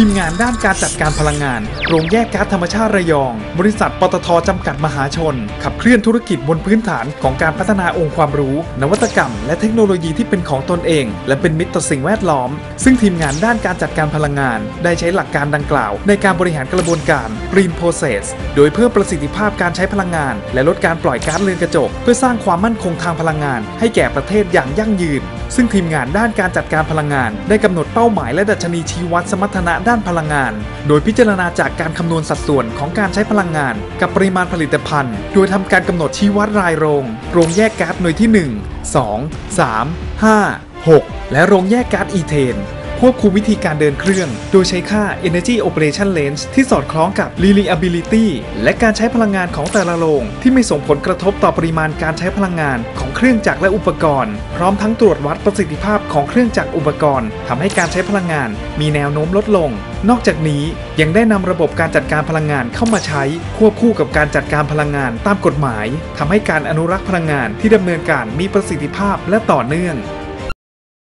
ทีมงานด้านการจัดการพลังงาน โรงแยกก๊าซธรรมชาติระยอง บริษัทปตทจำกัดมหาชน ขับเคลื่อนธุรกิจบนพื้นฐานของการพัฒนาองค์ความรู้ นวัตกรรม และเทคโนโลยีที่เป็นของตนเอง และเป็นมิตรต่อสิ่งแวดล้อม ซึ่งทีมงานด้านการจัดการพลังงาน ได้ใช้หลักการดังกล่าว ในการบริหารกระบวนการ Green Process โดยเพิ่มประสิทธิภาพการใช้พลังงาน และลดการปล่อยก๊าซเรือนกระจก เพื่อสร้างความมั่นคงทางพลังงาน ให้แก่ประเทศอย่างยั่งยืน ซึ่งทีมงานด้านการจัดการพลังงาน ได้กำหนดเป้าหมายและดัชนีชี้วัดสมรรถนะด้านพลังงาน โดยพิจารณาจากการคำนวณสัดส่วนของการใช้พลังงาน กับปริมาณผลิตภัณฑ์ โดยทำการกำหนดชี้วัดรายโรง โรงแยกก๊าซหน่วยที่ 1 2 3 5 6 และโรงแยกก๊าซอีเทน ควบคุมวิธีการเดินเครื่อง โดยใช้ค่า Energy Operation Range ที่สอดคล้องกับ Reliability และการใช้พลังงานของแต่ละโรงที่ไม่ส่งผลกระทบต่อปริมาณการใช้พลังงานของเครื่องจักรและอุปกรณ์ พร้อมทั้งตรวจวัดประสิทธิภาพของเครื่องจักรอุปกรณ์ทำให้การใช้พลังงาน มีแนวโน้มลดลง นอกจากนี้ยังได้นำระบบการจัดการพลังงานเข้ามาใช้ ควบคู่กับการจัดการพลังงานตามกฎหมายทำให้การอนุรักษ์พลังงานที่ดำเนินการมีประสิทธิภาพและต่อเนื่อง